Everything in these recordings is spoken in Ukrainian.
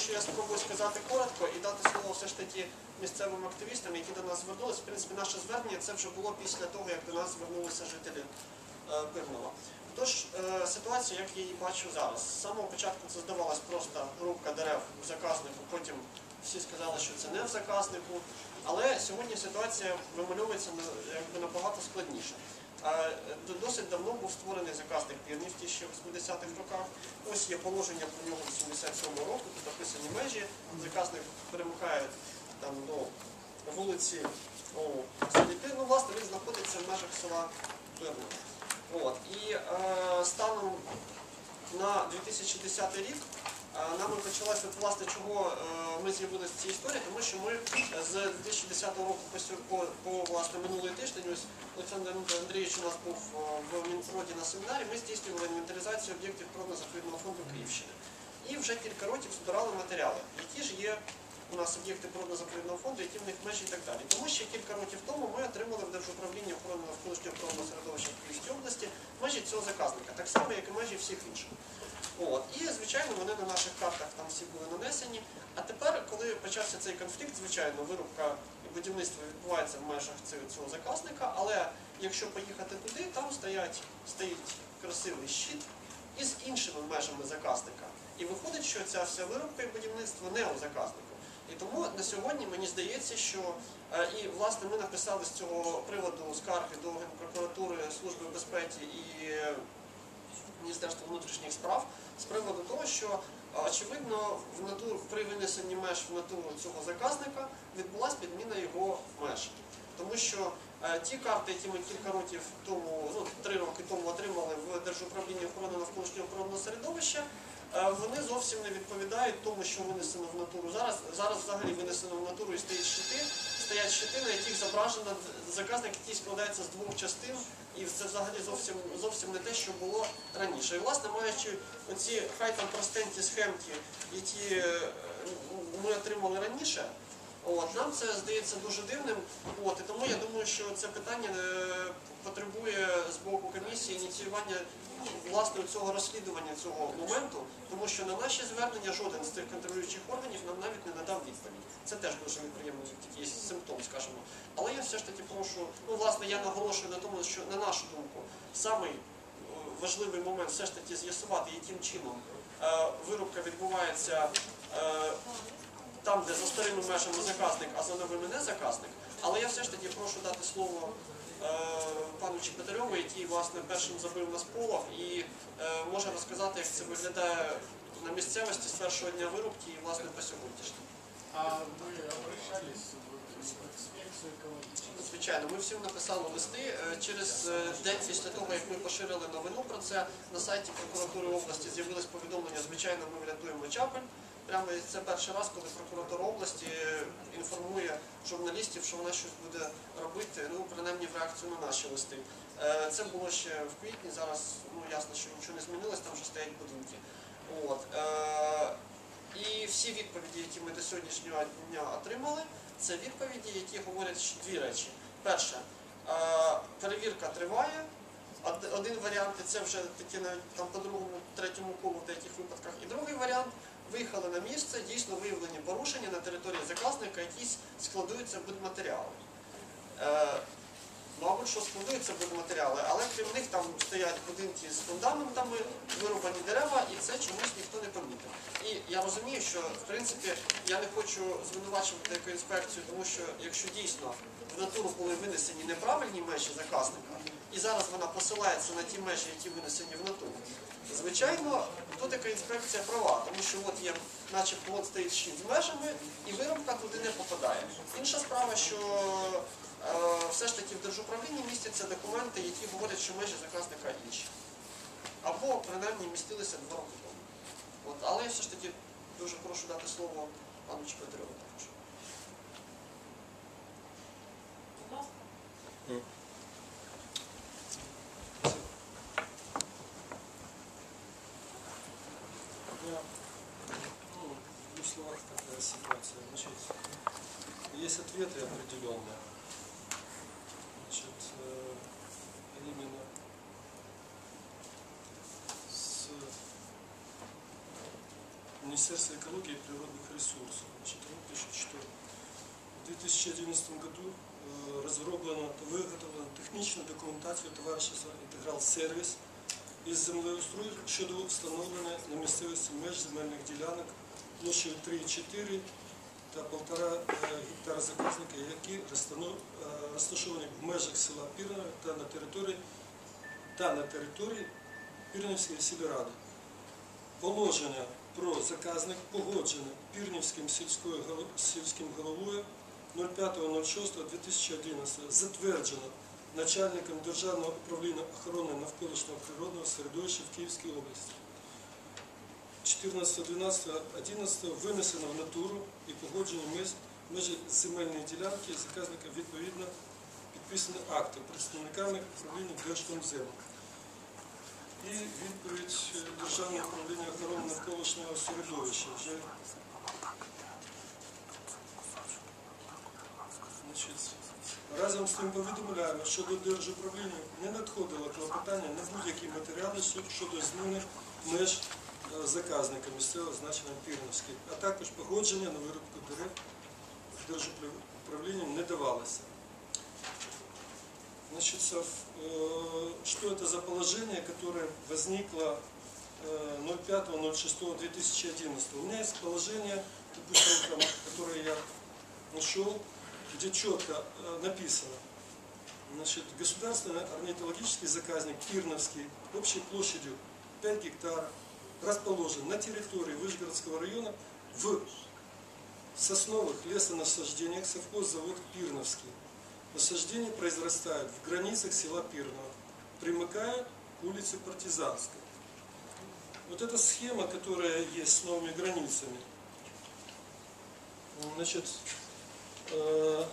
що я спробую сказати коротко і дати слово все ж таки місцевим активістам, які до нас звернулися. В принципі, наше звернення це вже було після того, як до нас звернулися жителі е, Пирнова. Тож, е, ситуація, як я її бачу зараз. З самого початку це здавалось просто рубка дерев в заказнику, потім всі сказали, що це не в заказнику. Але сьогодні ситуація вимальовується якби набагато складніше. Е, Досить давно був створений заказник пірністі ще в 80-х роках. Ось є положення про нього 87-го року, тут описані межі. Заказник перемикає там до вулиці о, селі Пирно. Власне, він знаходиться в межах села Пирно. От. І е, станом на 2010 рік нами почалася, власне, чого е, ми з'явилися в цій історії, тому що ми е, з 2010 року по, по, власне, минулий тиждень, ось Олександр Андрійович у нас був е, в Мінприроді на семінарі, ми здійснювали інвентаризацію об'єктів природно-заповідного фонду Київщини. І вже кілька років збирали матеріали, які ж є у нас об'єкти природно-заповідного фонду, які в них межі і так далі. Тому що кілька років тому ми отримали в Держуправлінні охорони навколишнього природного середовища в Київській області межі цього заказника, так само, як і межі всіх інших. От. І, звичайно, вони на наших картах там всі були нанесені. А тепер, коли почався цей конфлікт, звичайно, вирубка і будівництво відбувається в межах цього, заказника, але якщо поїхати туди, там стоять, стоїть красивий щит із іншими межами заказника. І виходить, що ця вся вирубка і будівництво не у заказнику. І тому на сьогодні мені здається, що е, і власне ми написали з цього приводу скарги до Генпрокуратури Служби безпеки і Міністерства внутрішніх справ з приводу того, що е, очевидно в натур, при винесенні меж в натуру цього заказника відбулася підміна його меж. Тому що е, ті карти, які ми кілька років тому, ну три роки тому отримали в Держуправлінні охорони навколишнього природного середовища, вони зовсім не відповідають тому, що винесено в натуру. Зараз зараз взагалі винесено в натуру і стоять щити, стоять щити, на яких зображено заказник, який складається з двох частин, і це взагалі зовсім зовсім не те, що було раніше. І власне маючи оці хай там простенькі схемки, які е, ми отримали раніше. От, нам це здається дуже дивним. От, і тому я думаю, що це питання е, потребує з боку комісії ініціювання ну, власне цього розслідування цього моменту, тому що на наші звернення жоден з цих контролюючих органів нам навіть не надав відповідь. Це теж дуже неприємний такий симптом, скажімо. Але я все ж таки прошу, ну власне, я наголошую на тому, що на нашу думку, самий е, важливий момент все ж таки з'ясувати, яким чином е, вирубка відбувається. е, там, де за старими межами заказник, а за новими не заказник. Але я все ж таки прошу дати слово е, пану Чепетарьову, який власне першим забив на сполох і е, може розказати, як це виглядає на місцевості з першого дня вирубки і власне по сьогоднішній. А вы обращались экологическую? Звичайно, ми всім написали листи. Е, Через е, день після того, як ми поширили новину про це, на сайті прокуратури області з'явилось повідомлення, звичайно, ми врятуємо Чапель. Прямо це перший раз, коли прокуратура області інформує журналістів, що вона щось буде робити, ну принаймні в реакцію на наші листи. Е, Це було ще в квітні. Зараз ну ясно, що нічого не змінилось, там вже стоять будинки. От е, і всі відповіді, які ми до сьогоднішнього дня отримали, це відповіді, які говорять дві речі. Перше, е, перевірка триває. Один варіант і це вже таке навіть там по другому, третьому колу в деяких випадках. І другий варіант виїхали на місце, дійсно виявлені порушення на території заказника, якісь складуються будматеріали. Е, Мабуть, що складуються будматеріали, але крім них там стоять будинки з фундаментами, вирубані дерева, і це чомусь ніхто не помітив. І я розумію, що в принципі я не хочу звинувачувати екоінспекцію, тому що якщо дійсно в натуру були винесені неправильні межі заказника, і зараз вона посилається на ті межі, які винесені в натуру, звичайно, тут екоінспекція права, тому що от є, начебто, от стоїть щит з межами, і вирубка туди не попадає. Інша справа, що Е, все ж таки в держуправлінні містяться документи, які говорять, що межі заказника інші. Або принаймні містилися два роки тому. От, але я все ж таки дуже прошу дати слово пану Чепетареву також. Я, есть ответы определенные. Значит, э, именно с э, Министерства экологии и природных ресурсов. Значит, он пишет, что в 2011 году э, разработана, та техничная документация документацію интеграл інтеграл из із землеустрою щодо встановлення на місцевості меж земельних ділянок площею 3,4 та 1,5 е, гектара заказника, які е, розташовані в межах села Пірнове та на території та на території Пірнівської сільради. Положення про заказник погоджене Пірнівським сільською сільським головою 05.06.2011 затверджено начальником Державного управління охорони навколишнього природного середовища в Київській області. 14.12.11 винесено в натуру і погоджені межі земельної ділянки заказника відповідно підписані акти представниками управління Держкомзему. І відповідь е, Державного управління охорони навколишнього середовища вже разом з тим повідомляємо, що до Держуправління не надходило клопотання на будь-які матеріали щодо зміни меж заказника місцевого значення Пірновський, а також погодження на виробку дерев Держуправлінням не давалося. Значит, со- э, что это за положение, которое возникло э, 05.06.2011? У меня есть положение, допустим, там, которое я нашел, где четко э, написано. Значит, государственный орнитологический заказник Кирновский общей площадью 5 гектаров расположен на территории Вышгородского района в сосновых лесонасаждениях совхоззавод Пирновский. Насаждения произрастают в границах села Пирново, примыкая к улице Партизанской. Вот эта схема, которая есть с новыми границами, значит, э,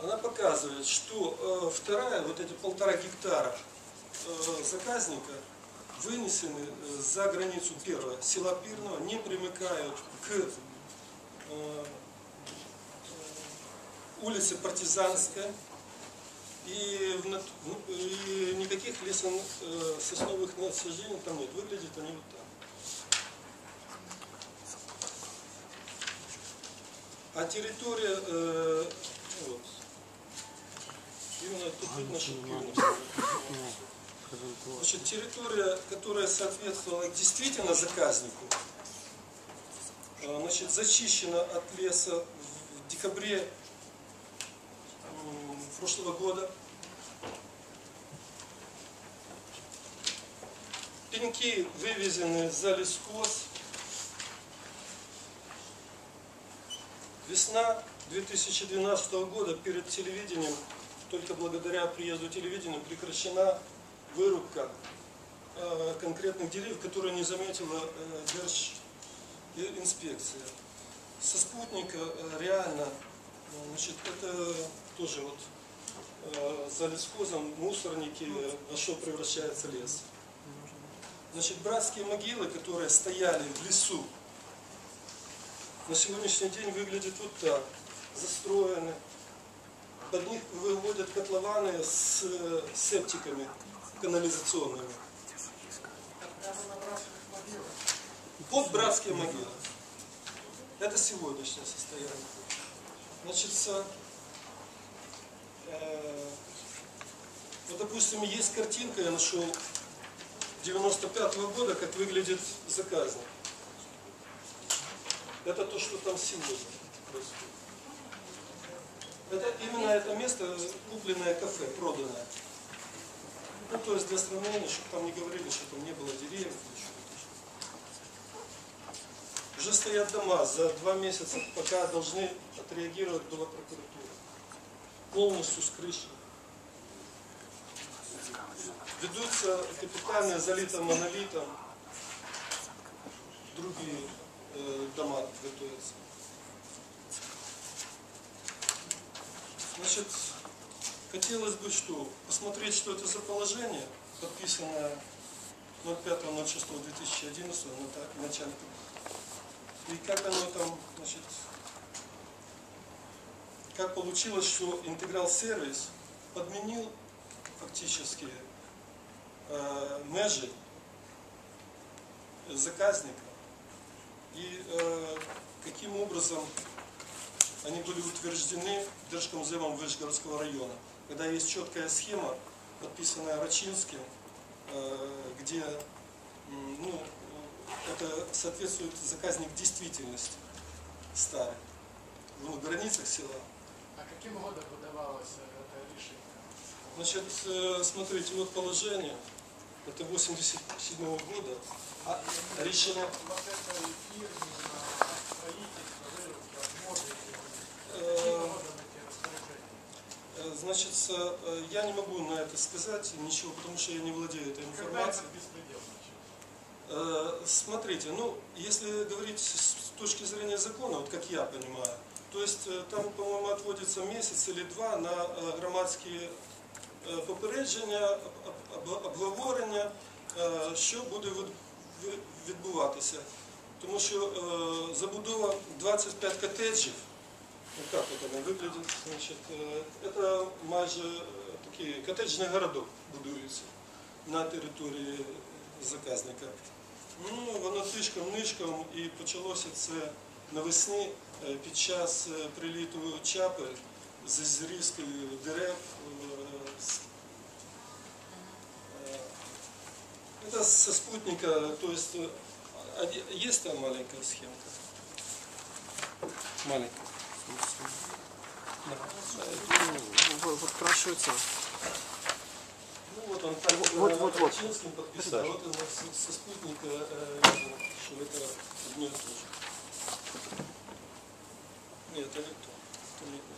она показывает, что э, вторая, вот эти полтора гектара э, заказника вынесены э, за границу первого села Пирного, не примыкают к э, улице Партизанская, и, в и никаких лесом э, сосновых насаждений там нет. Выглядят они вот так. А территория, э, вот, именно тут видно, что Пирновская. Значит, территория, которая соответствовала действительно заказнику, э, значит, зачищена от леса в декабре прошлого года. Пеньки вывезены за лескос. Весна 2012 года перед телевидением, только благодаря приезду телевидения, прекращена вырубка э, конкретных деревьев, которые не заметила э, Держинспекция. Со спутника э, реально, э, значит, это тоже вот э, за лесхозом мусорники, э, во что превращается лес. Значит, братские могилы, которые стояли в лесу, на сегодняшний день выглядят вот так. Застроены. Под них выводят котлованы с септиками канализационными. Под братские могилы. Это сегодняшнее состояние. Значит, э, вот, допустим, есть картинка, я нашел 95 -го года, как выглядит заказник. Это то, что там сегодня происходит. Это именно это место купленное кафе, проданное. Ну, то есть для сравнения, чтобы там не говорили, что там не было деревьев еще Уже стоят дома за два месяца, пока должны отреагировать была прокуратура. Полностью с крыши. Ведутся капитальные залитым монолитом. Другие э, дома готовятся. Значит, хотелось бы что? Посмотреть, что это за положение, подписанное 05.06.2011 на начальником. И как оно там, значит, как получилось, что интеграл сервис подменил фактически э, межи заказника и э, каким образом они были утверждены Держкомземом Вышгородского района, когда есть четкая схема, подписанная Рачинским, э, где ну, это соответствует заказник действительности ставит в границах села. А каким годом выдавалось э, это решение? Значит, э, смотрите, вот положение, это 87 года, а решение, Вот это на строительство, значит, э, я не могу на это сказать ничего, потому что я не владею этой Когда информацией. этот беспредел начался? Э, Смотрите, ну, если говорить с с точки зрения закона, вот как я понимаю, то есть э, там, по-моему, отводится месяц или два на е, громадські е, попередження, об- об- обговорення, е, що буде від- від- відбуватися. Тому що е, забудова 25 котеджів, ну как вот она выглядит, значит, э, это майже э, такий котеджний городок будується на території заказника. Ну, воно тишком-нишком і почалося це навесні е, під час е, приліту чапи з зрізкою дерев. е, з- е, Это со спутника, то есть э, а- есть там маленькая схемка? Маленькая. Да. Ну, от краще це. Ну вот он там Вот, э, вот, вот. Рачинским подписал, Передача. вот он со, спутника э, видно, что это одно и то же. Нет, это не то. Это не- У